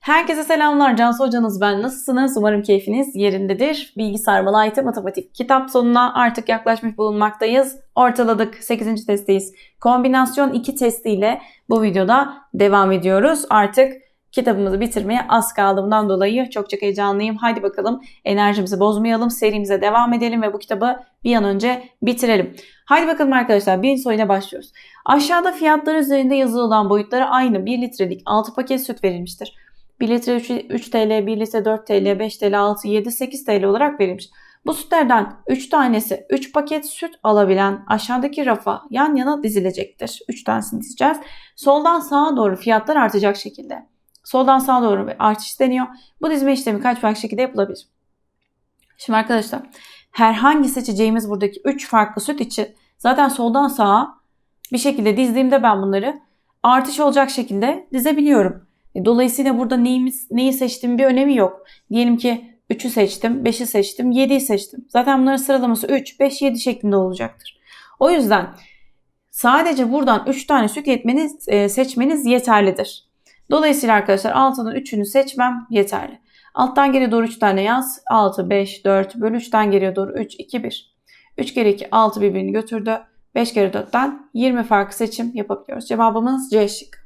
Herkese selamlar. Cansu hocanız ben. Nasılsınız? Umarım keyfiniz yerindedir. Bilgisayar Malayte Matematik kitap sonuna artık yaklaşmış bulunmaktayız. Ortaladık. 8. testteyiz. Kombinasyon 2 testiyle bu videoda devam ediyoruz. Artık kitabımızı bitirmeye az kaldığımdan dolayı çok çok heyecanlıyım. Haydi bakalım enerjimizi bozmayalım. Serimize devam edelim ve bu kitabı bir an önce bitirelim. Haydi bakalım arkadaşlar birinci soruyla başlıyoruz. Aşağıda fiyatlar üzerinde yazılı olan boyutları aynı 1 litrelik 6 paket süt verilmiştir. 1 litre 3, 3 TL, 1 litre 4 TL, 5 TL, 6, 7, 8 TL olarak verilmiş. Bu sütlerden 3 tanesi 3 paket süt alabilen aşağıdaki rafa yan yana dizilecektir. 3 tanesini dizeceğiz. Soldan sağa doğru fiyatlar artacak şekilde. Soldan sağa doğru bir artış deniyor. Bu dizme işlemi kaç farklı şekilde yapılabilir? Şimdi arkadaşlar herhangi seçeceğimiz buradaki 3 farklı süt için zaten soldan sağa bir şekilde dizdiğimde ben bunları artış olacak şekilde dizebiliyorum. E, dolayısıyla burada neyimiz, neyi seçtiğim bir önemi yok. Diyelim ki 3'ü seçtim, 5'i seçtim, 7'yi seçtim. Zaten bunların sıralaması 3, 5, 7 şeklinde olacaktır. O yüzden sadece buradan 3 tane süt yetmeniz, e, seçmeniz yeterlidir. Dolayısıyla arkadaşlar 6'nın 3'ünü seçmem yeterli. Alttan geriye doğru 3 tane yaz. 6, 5, 4 bölü 3'ten geriye doğru 3, 2, 1. 3 kere 2, 6 birbirini götürdü. 5 kere 4'ten 20 farklı seçim yapabiliyoruz. Cevabımız C şık.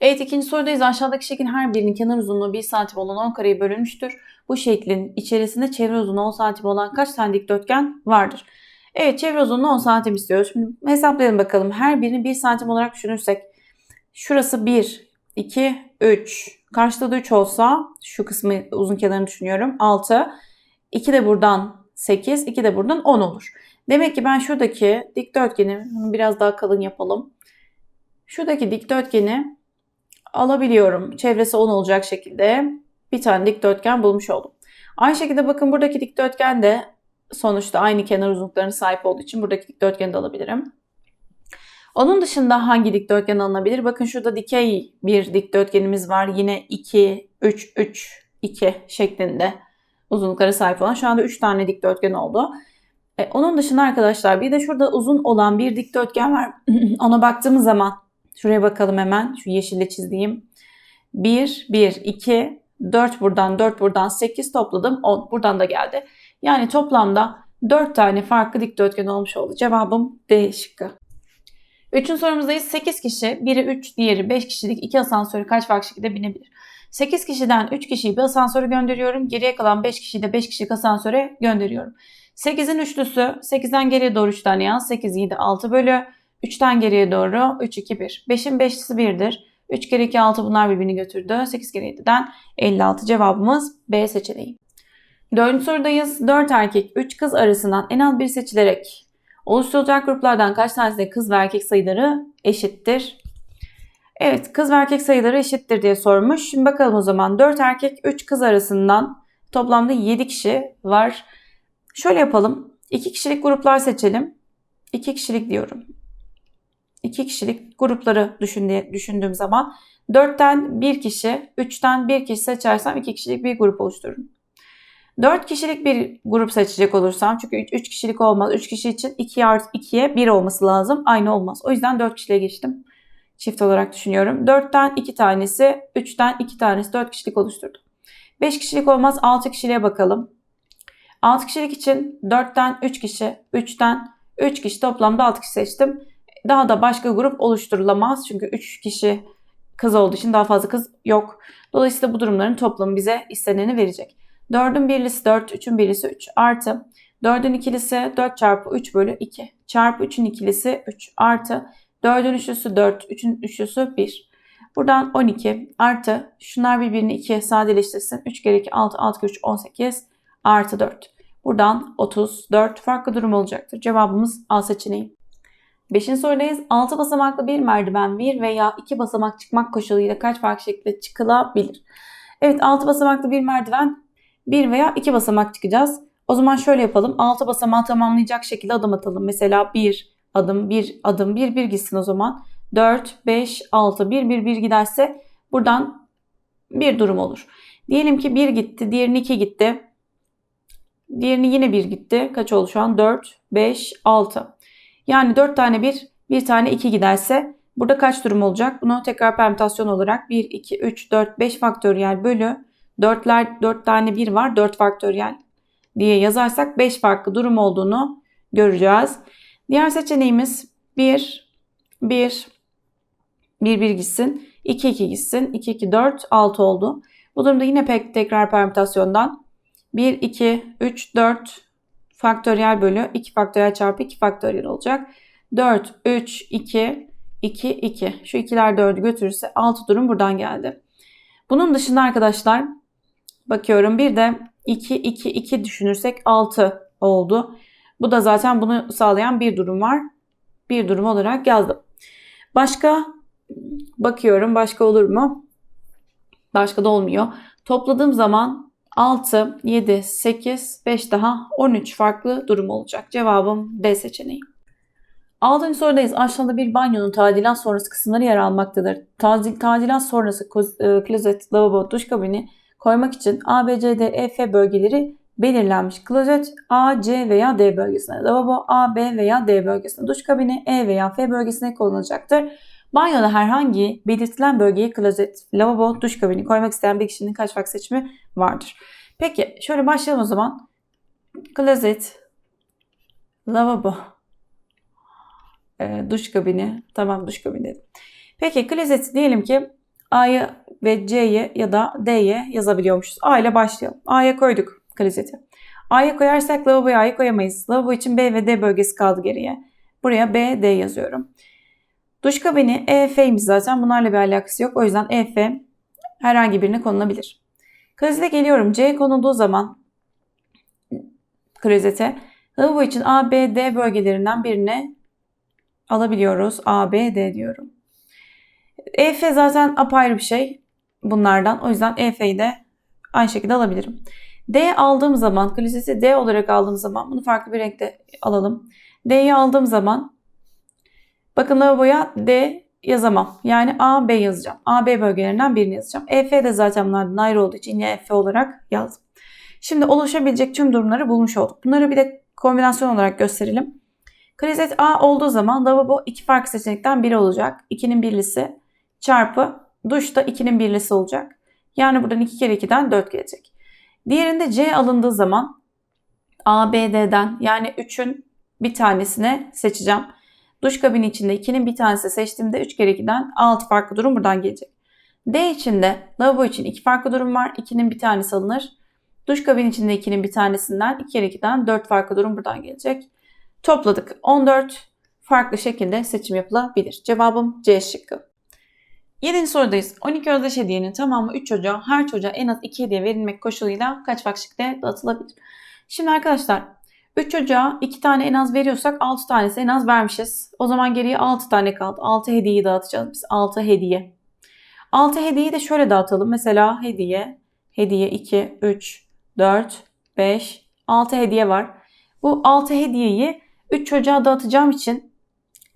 Evet ikinci sorudayız. Aşağıdaki şeklin her birinin kenar uzunluğu 1 santim olan 10 kareye bölünmüştür. Bu şeklin içerisinde çevre uzunluğu 10 santim olan kaç tane dikdörtgen vardır? Evet çevre uzunluğu 10 santim istiyoruz. Şimdi hesaplayalım bakalım. Her birini 1 santim olarak düşünürsek. Şurası 1, 2, 3. Karşıda da 3 olsa şu kısmı uzun kenarını düşünüyorum. 6. 2 de buradan 8, 2 de buradan 10 olur. Demek ki ben şuradaki dikdörtgeni bunu biraz daha kalın yapalım. Şuradaki dikdörtgeni alabiliyorum. Çevresi 10 olacak şekilde bir tane dikdörtgen bulmuş oldum. Aynı şekilde bakın buradaki dikdörtgen de sonuçta aynı kenar uzunluklarına sahip olduğu için buradaki dikdörtgeni de alabilirim. Onun dışında hangi dikdörtgen alınabilir? Bakın şurada dikey bir dikdörtgenimiz var. Yine 2, 3, 3, 2 şeklinde uzunluklara sahip olan. Şu anda 3 tane dikdörtgen oldu. E, onun dışında arkadaşlar bir de şurada uzun olan bir dikdörtgen var. Ona baktığımız zaman Şuraya bakalım hemen. Şu yeşille çizdiğim. 1, 1, 2, 4 buradan, 4 buradan, 8 topladım. 10 buradan da geldi. Yani toplamda 4 tane farklı dikdörtgen olmuş oldu. Cevabım D şıkkı. Üçüncü sorumuzdayız. 8 kişi, biri 3, diğeri 5 kişilik iki asansörü kaç farklı şekilde binebilir? 8 kişiden 3 kişiyi bir asansöre gönderiyorum. Geriye kalan 5 kişiyi de 5 kişilik asansöre gönderiyorum. 8'in üçlüsü 8'den geriye doğru 3 tane yaz. 8, 7, 6 bölü 3'ten geriye doğru 3, 2, 1. 5'in 5'lisi 1'dir. 3 kere 2, 6 bunlar birbirini götürdü. 8 kere 7'den 56 cevabımız B seçeneği. Dördüncü sorudayız. 4 erkek 3 kız arasından en az bir seçilerek oluşturulacak gruplardan kaç tanesinde kız ve erkek sayıları eşittir? Evet kız ve erkek sayıları eşittir diye sormuş. Şimdi bakalım o zaman 4 erkek 3 kız arasından toplamda 7 kişi var. Şöyle yapalım. 2 kişilik gruplar seçelim. 2 kişilik diyorum iki kişilik grupları düşündüğüm zaman 4'ten 1 kişi, 3'ten 1 kişi seçersem 2 kişilik bir grup oluştururum. 4 kişilik bir grup seçecek olursam çünkü 3 kişilik olmaz. 3 kişi için 2 artı 2'ye 1 olması lazım. Aynı olmaz. O yüzden 4 kişiliğe geçtim. Çift olarak düşünüyorum. 4'ten 2 tanesi, 3'ten 2 tanesi 4 kişilik oluşturdu. 5 kişilik olmaz. 6 kişiliğe bakalım. 6 kişilik için 4'ten 3 kişi, 3'ten 3 kişi toplamda 6 kişi seçtim daha da başka grup oluşturulamaz. Çünkü 3 kişi kız olduğu için daha fazla kız yok. Dolayısıyla bu durumların toplamı bize isteneni verecek. 4'ün birlisi 4, 3'ün birlisi 3 artı 4'ün ikilisi 4 çarpı 3 bölü 2 çarpı 3'ün ikilisi 3 artı 4'ün üçlüsü 4, 3'ün üçlüsü 1. Buradan 12 artı şunlar birbirini 2 sadeleştirsin. 3 kere 2 6, 6 kere 3 18 artı 4. Buradan 34 farklı durum olacaktır. Cevabımız A seçeneği. Beşinci sorudayız. 6 basamaklı bir merdiven bir veya iki basamak çıkmak koşuluyla kaç farklı şekilde çıkılabilir? Evet 6 basamaklı bir merdiven bir veya iki basamak çıkacağız. O zaman şöyle yapalım. 6 basamağı tamamlayacak şekilde adım atalım. Mesela 1 adım, 1 adım, 1 1 gitsin o zaman. 4, 5, 6, 1 1 1 giderse buradan bir durum olur. Diyelim ki 1 gitti, diğerini 2 gitti. Diğerini yine 1 gitti. Kaç oldu şu an? 4, 5, 6. Yani 4 tane 1, bir tane 2 giderse Burada kaç durum olacak? Bunu tekrar permütasyon olarak 1, 2, 3, 4, 5 faktöriyel bölü 4'ler 4 tane 1 var 4 faktöriyel diye yazarsak 5 farklı durum olduğunu göreceğiz. Diğer seçeneğimiz 1, 1, 1, 1 gitsin. 2, 2 gitsin. 2, 2, 4, 6 oldu. Bu durumda yine pek tekrar permütasyondan 1, 2, 3, 4 faktöriyel bölü 2 faktöriyel çarpı 2 faktöriyel olacak. 4, 3, 2, 2, 2. Şu ikiler 4'ü götürürse 6 durum buradan geldi. Bunun dışında arkadaşlar bakıyorum bir de 2, 2, 2 düşünürsek 6 oldu. Bu da zaten bunu sağlayan bir durum var. Bir durum olarak yazdım. Başka bakıyorum başka olur mu? Başka da olmuyor. Topladığım zaman 6, 7, 8, 5 daha 13 farklı durum olacak. Cevabım D seçeneği. Altıncı sorudayız. Aşağıda bir banyonun tadilat sonrası kısımları yer almaktadır. Tadil, tadilat sonrası e, klozet, lavabo, duş kabini koymak için A, B, C, D, E, F bölgeleri belirlenmiş. Klozet A, C veya D bölgesine, lavabo A, B veya D bölgesine, duş kabini E veya F bölgesine kullanılacaktır. Banyoda herhangi belirtilen bölgeye klozet, lavabo, duş kabini koymak isteyen bir kişinin kaç farklı seçimi vardır? Peki şöyle başlayalım o zaman. Klozet, lavabo, e, duş kabini. Tamam duş kabini dedim. Peki klozeti diyelim ki A'yı ve C'ye ya da D'ye yazabiliyormuşuz. A ile başlayalım. A'ya koyduk klozeti. A'ya koyarsak lavaboya A'yı koyamayız. Lavabo için B ve D bölgesi kaldı geriye. Buraya B, D yazıyorum. Duş kabini E, F'ymiş zaten. Bunlarla bir alakası yok. O yüzden E, F herhangi birine konulabilir. Klozete geliyorum. C konulduğu zaman klozete lavabo için A, B, D bölgelerinden birine alabiliyoruz. A, B, D diyorum. EF zaten apayrı bir şey bunlardan. O yüzden EF'yi de aynı şekilde alabilirim. D aldığım zaman, klozeti D olarak aldığım zaman bunu farklı bir renkte alalım. D'yi aldığım zaman bakın lavaboya D yazamam. Yani A, B yazacağım. A, B bölgelerinden birini yazacağım. EF de zaten bunlardan ayrı olduğu için yine EF olarak yazdım. Şimdi oluşabilecek tüm durumları bulmuş olduk. Bunları bir de kombinasyon olarak gösterelim. Klozet A olduğu zaman lavabo iki farklı seçenekten biri olacak. 2'nin birlisi çarpı duş da 2'nin birlisi olacak. Yani buradan 2 kere 2'den 4 gelecek. Diğerinde C alındığı zaman A, B, D'den yani 3'ün bir tanesine seçeceğim. Duş kabini içinde 2'nin bir tanesi seçtiğimde 3 kere 2'den 6 farklı durum buradan gelecek. D içinde lavabo için 2 farklı durum var. 2'nin bir tanesi alınır. Duş kabini içinde 2'nin bir tanesinden 2 kere 2'den 4 farklı durum buradan gelecek. Topladık. 14 farklı şekilde seçim yapılabilir. Cevabım C şıkkı. 7. sorudayız. 12 özdeş hediyenin tamamı 3 çocuğa, her çocuğa en az 2 hediye verilmek koşuluyla kaç şekilde dağıtılabilir? Şimdi arkadaşlar 3 çocuğa 2 tane en az veriyorsak 6 tanesi en az vermişiz. O zaman geriye 6 tane kaldı. 6 hediyeyi dağıtacağız biz. 6 hediye. 6 hediyeyi de şöyle dağıtalım. Mesela hediye, hediye 2, 3, 4, 5, 6 hediye var. Bu 6 hediyeyi 3 çocuğa dağıtacağım için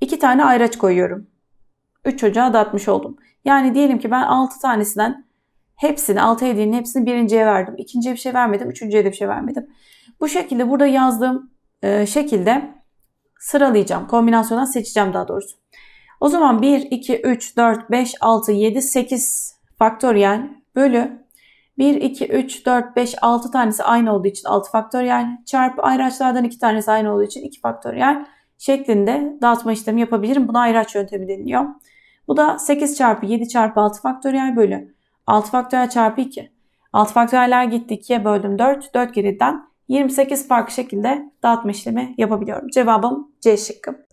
2 tane ayraç koyuyorum. 3 çocuğa dağıtmış oldum. Yani diyelim ki ben 6 tanesinden hepsini, 6 hediyenin hepsini birinciye verdim. İkinciye bir şey vermedim, üçüncüye de bir şey vermedim. Bu şekilde burada yazdığım e, şekilde sıralayacağım. Kombinasyondan seçeceğim daha doğrusu. O zaman 1, 2, 3, 4, 5, 6, 7, 8 faktöriyel bölü 1, 2, 3, 4, 5, 6 tanesi aynı olduğu için 6 faktöriyel çarpı ayraçlardan 2 tanesi aynı olduğu için 2 faktöriyel şeklinde dağıtma işlemi yapabilirim. Buna ayraç yöntemi deniliyor. Bu da 8 çarpı 7 çarpı 6 faktöriyel bölü 6 faktöriyel çarpı 2. 6 faktöriyeller gitti 2'ye böldüm 4. 4 geriden 28 farklı şekilde dağıtma işlemi yapabiliyorum. Cevabım C şıkkı.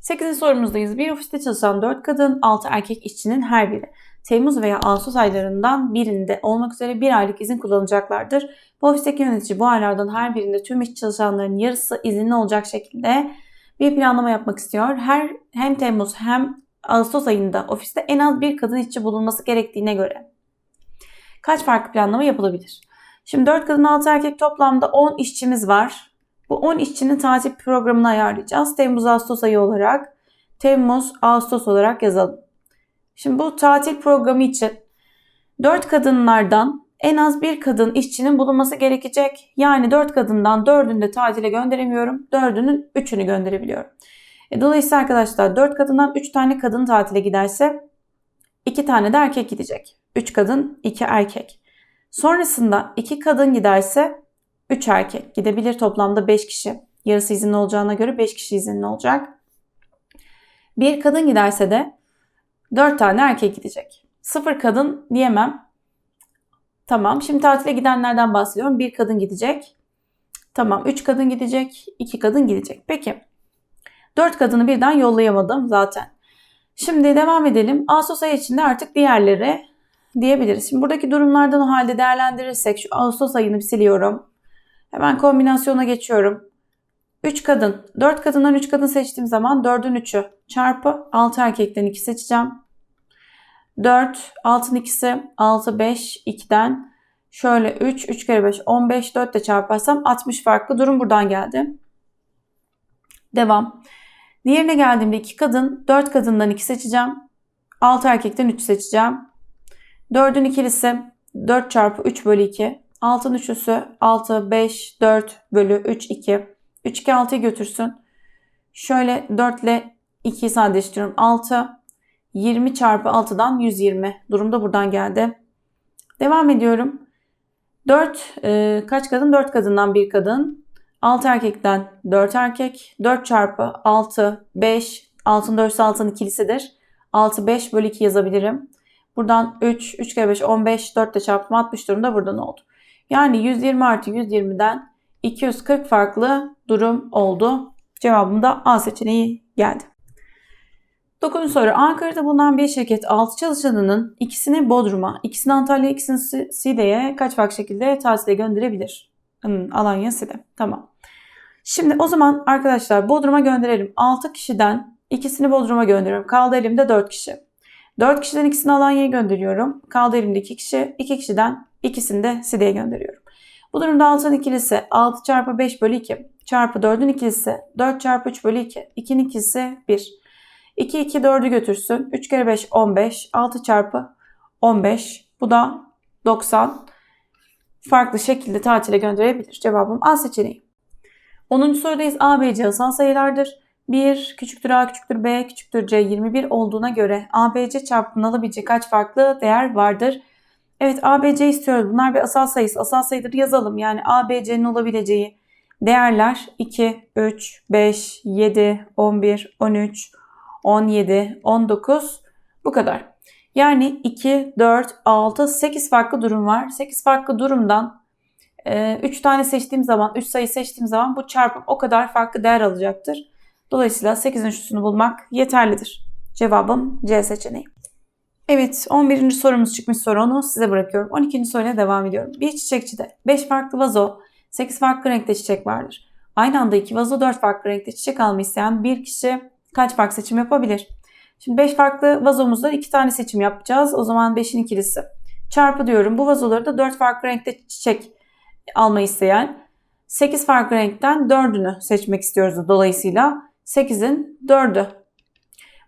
8. sorumuzdayız. Bir ofiste çalışan 4 kadın, 6 erkek işçinin her biri Temmuz veya Ağustos aylarından birinde olmak üzere bir aylık izin kullanacaklardır. Bu ofisteki yönetici bu aylardan her birinde tüm iş çalışanların yarısı izinli olacak şekilde bir planlama yapmak istiyor. Her hem Temmuz hem Ağustos ayında ofiste en az bir kadın işçi bulunması gerektiğine göre kaç farklı planlama yapılabilir? Şimdi 4 kadın 6 erkek toplamda 10 işçimiz var. Bu 10 işçinin tatil programını ayarlayacağız. Temmuz-Ağustos ayı olarak Temmuz-Ağustos olarak yazalım. Şimdi bu tatil programı için 4 kadınlardan en az bir kadın işçinin bulunması gerekecek. Yani 4 kadından 4'ünü de tatile gönderemiyorum. 4'ünün 3'ünü gönderebiliyorum. E, dolayısıyla arkadaşlar 4 kadından 3 tane kadın tatile giderse 2 tane de erkek gidecek. 3 kadın 2 erkek. Sonrasında 2 kadın giderse 3 erkek gidebilir toplamda 5 kişi. Yarısı izinli olacağına göre 5 kişi izinli olacak. Bir kadın giderse de 4 tane erkek gidecek. Sıfır kadın diyemem. Tamam. Şimdi tatile gidenlerden bahsediyorum. Bir kadın gidecek. Tamam. Üç kadın gidecek. iki kadın gidecek. Peki. Dört kadını birden yollayamadım zaten. Şimdi devam edelim. Ağustos ayı içinde artık diğerleri diyebiliriz. Şimdi buradaki durumlardan o halde değerlendirirsek şu Ağustos ayını siliyorum. Hemen kombinasyona geçiyorum. 3 kadın, 4 kadından 3 kadın seçtiğim zaman 4'ün 3'ü çarpı 6 erkekten 2 seçeceğim. 4, 6'ın ikisi 6, 5, 2'den şöyle 3, 3 kere 5, 15, 4 de çarparsam 60 farklı durum buradan geldi. Devam. Diğerine geldiğimde 2 kadın, 4 kadından 2 seçeceğim. 6 erkekten 3 seçeceğim. 4'ün ikilisi 4 çarpı 3 bölü 2. 6'ın üçlüsü 6, 5, 4 bölü 3, 2. 3, 2, 6'yı götürsün. Şöyle 4 ile 2'yi sadeleştiriyorum. 6, 20 çarpı 6'dan 120. Durumda buradan geldi. Devam ediyorum. 4 e, kaç kadın? 4 kadından bir kadın. 6 erkekten 4 erkek. 4 çarpı 6, 5. 6'ın 4'ü 6'nın ikilisidir. 6, 5 bölü 2 yazabilirim. Buradan 3, 3 kere 5, 15, 4 de çarptım 60 durumda buradan oldu. Yani 120 artı 120'den 240 farklı durum oldu. Cevabım da A seçeneği geldi. 9. soru. Ankara'da bulunan bir şirket 6 çalışanının ikisini Bodrum'a, ikisini Antalya, ikisini Side'ye kaç farklı şekilde tatile gönderebilir? Hmm, Alanya, Side. Tamam. Şimdi o zaman arkadaşlar Bodrum'a gönderelim. 6 kişiden ikisini Bodrum'a gönderiyorum. Kaldı elimde 4 kişi. 4 kişiden ikisini Alanya'ya gönderiyorum. Kaldı elimde 2 kişi. 2 kişiden ikisini de Side'ye gönderiyorum. Bu durumda 6'nın ikilisi 6 çarpı 5 bölü 2 çarpı 4'ün ikilisi 4 çarpı 3 bölü 2. 2'nin ikilisi 1. 2, 2, 4'ü götürsün. 3 kere 5, 15. 6 çarpı 15. Bu da 90. Farklı şekilde tatile gönderebilir. Cevabım A seçeneği. 10. sorudayız. A, B, C asal sayılardır. 1 küçüktür A küçüktür B küçüktür C 21 olduğuna göre A, B, C çarpımını alabileceği kaç farklı değer vardır? Evet A, B, C istiyoruz. Bunlar bir asal sayısı. Asal sayıdır yazalım. Yani A, B, C'nin olabileceği değerler 2, 3, 5, 7, 11, 13, 17, 19 bu kadar. Yani 2, 4, 6, 8 farklı durum var. 8 farklı durumdan 3 e, tane seçtiğim zaman, 3 sayı seçtiğim zaman bu çarpım o kadar farklı değer alacaktır. Dolayısıyla 8'in üçlüsünü bulmak yeterlidir. Cevabım C seçeneği. Evet 11. sorumuz çıkmış soru onu size bırakıyorum. 12. soruyla devam ediyorum. Bir çiçekçide 5 farklı vazo, 8 farklı renkte çiçek vardır. Aynı anda 2 vazo 4 farklı renkte çiçek almayı isteyen bir kişi kaç farklı seçim yapabilir? Şimdi 5 farklı vazomuzda 2 tane seçim yapacağız. O zaman 5'in ikilisi. Çarpı diyorum. Bu vazoları da 4 farklı renkte çiçek almayı isteyen 8 farklı renkten 4'ünü seçmek istiyoruz dolayısıyla 8'in 4'ü.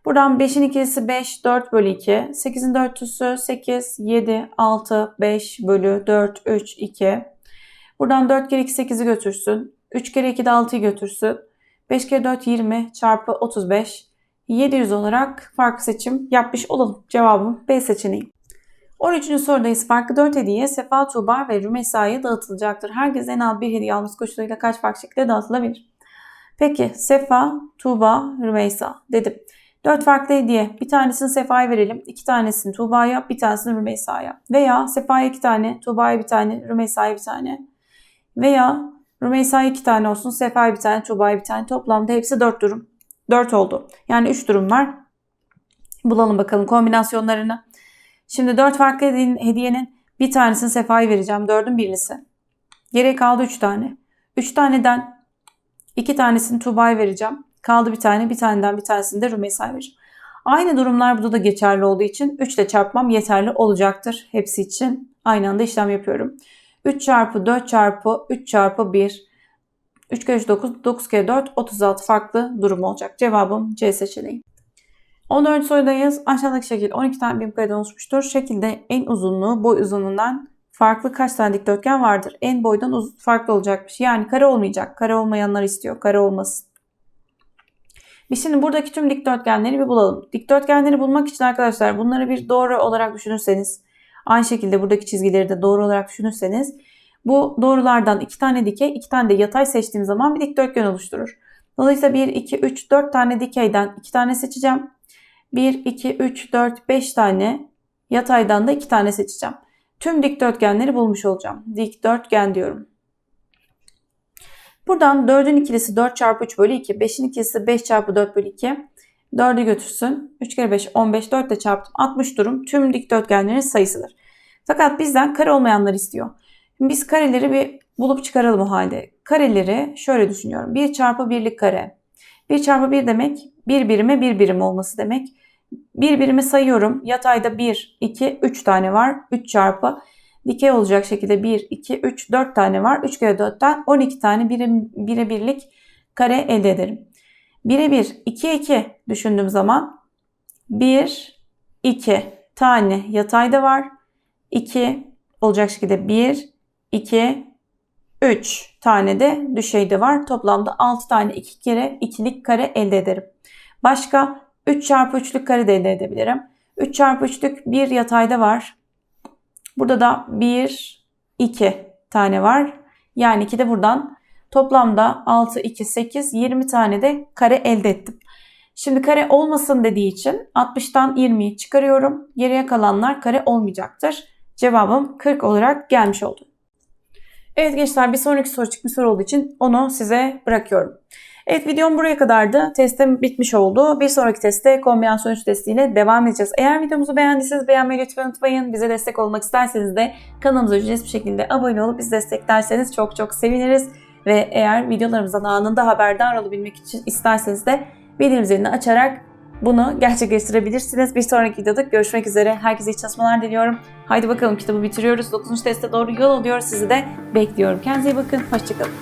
Buradan 5'in ikilisi 5, 4 bölü 2. 8'in dörtlüsü 8, 7, 6, 5 bölü 4, 3, 2. Buradan 4 kere 2 8'i götürsün. 3 kere 2 de 6'yı götürsün. 5 kere 4 20 çarpı 35. 700 olarak farklı seçim yapmış olalım. Cevabım B seçeneği. 13. sorudayız. Farklı 4 hediye Sefa, Tuğba ve Rümeysa'ya dağıtılacaktır. Herkes en az bir hediye alması koşuluyla kaç farklı şekilde dağıtılabilir? Peki Sefa, Tuğba, Rümeysa dedim. 4 farklı hediye. Bir tanesini Sefa'ya verelim. 2 tanesini Tuğba'ya, bir tanesini Rümeysa'ya. Veya Sefa'ya 2 tane, Tuğba'ya bir tane, Rümeysa'ya bir tane. Veya Rümeysa iki tane olsun. Sefa bir tane. Tuğba bir tane. Toplamda hepsi dört durum. Dört oldu. Yani üç durum var. Bulalım bakalım kombinasyonlarını. Şimdi dört farklı hediyenin bir tanesini Sefa'ya vereceğim. Dördün birisi. Geriye kaldı üç tane. Üç taneden iki tanesini Tuğba'ya vereceğim. Kaldı bir tane. Bir taneden bir tanesini de Rümeysa'ya vereceğim. Aynı durumlar burada da geçerli olduğu için 3 ile çarpmam yeterli olacaktır. Hepsi için aynı anda işlem yapıyorum. 3 çarpı 4 çarpı 3 çarpı 1. 3 kere 3 9, 9 kere 4 36 farklı durum olacak. Cevabım C seçeneği. 14 sorudayız. Aşağıdaki şekil 12 tane birim kareden oluşmuştur. Şekilde en uzunluğu boy uzunluğundan farklı kaç tane dikdörtgen vardır? En boydan uzun farklı olacakmış. Yani kare olmayacak. Kare olmayanlar istiyor. Kare olmasın. Biz şimdi buradaki tüm dikdörtgenleri bir bulalım. Dikdörtgenleri bulmak için arkadaşlar bunları bir doğru olarak düşünürseniz, aynı şekilde buradaki çizgileri de doğru olarak düşünürseniz bu doğrulardan iki tane dikey, iki tane de yatay seçtiğim zaman bir dikdörtgen oluşturur. Dolayısıyla 1, 2, 3, 4 tane dikeyden 2 tane seçeceğim. 1, 2, 3, 4, 5 tane yataydan da 2 tane seçeceğim. Tüm dikdörtgenleri bulmuş olacağım. Dikdörtgen diyorum. Buradan 4'ün ikilisi 4 çarpı 3 bölü 2. 5'in ikilisi 5 çarpı 4 bölü 2. 4'ü götürsün. 3 kere 5 15. 4 de çarptım. 60 durum tüm dikdörtgenlerin sayısıdır. Fakat bizden kare olmayanları istiyor. Biz kareleri bir bulup çıkaralım o halde. Kareleri şöyle düşünüyorum. 1 çarpı birlik kare. 1 çarpı 1 demek 1 birime 1 birim olması demek. 1 birimi sayıyorum. Yatayda 1, 2, 3 tane var. 3 çarpı dikey olacak şekilde 1, 2, 3, 4 tane var. 3 kere 4'ten 12 tane birim, bire birlik kare elde ederim. 1'e 1, 2'ye 2 düşündüğüm zaman 1, 2 tane yatayda var. 2 olacak şekilde 1, 2, 3 tane de düşeyde var. Toplamda 6 tane 2 kere ikilik kare elde ederim. Başka 3 çarpı 3'lük kare de elde edebilirim. 3 çarpı 3'lük bir yatayda var. Burada da 1, 2 tane var. Yani 2 de buradan. Toplamda 6, 2, 8, 20 tane de kare elde ettim. Şimdi kare olmasın dediği için 60'tan 20'yi çıkarıyorum. Geriye kalanlar kare olmayacaktır. Cevabım 40 olarak gelmiş oldu. Evet gençler bir sonraki soru çıkmış soru olduğu için onu size bırakıyorum. Evet videom buraya kadardı. Testim bitmiş oldu. Bir sonraki testte kombinasyon 3 testiyle devam edeceğiz. Eğer videomuzu beğendiyseniz beğenmeyi lütfen unutmayın. Bize destek olmak isterseniz de kanalımıza ücretsiz bir şekilde abone olup bizi desteklerseniz çok çok seviniriz. Ve eğer videolarımızdan anında haberdar olabilmek için isterseniz de bildirim zilini açarak bunu gerçekleştirebilirsiniz. Bir sonraki videoda görüşmek üzere. Herkese iyi çalışmalar diliyorum. Haydi bakalım kitabı bitiriyoruz. 9. teste doğru yol alıyor. Sizi de bekliyorum. Kendinize iyi bakın. Hoşçakalın.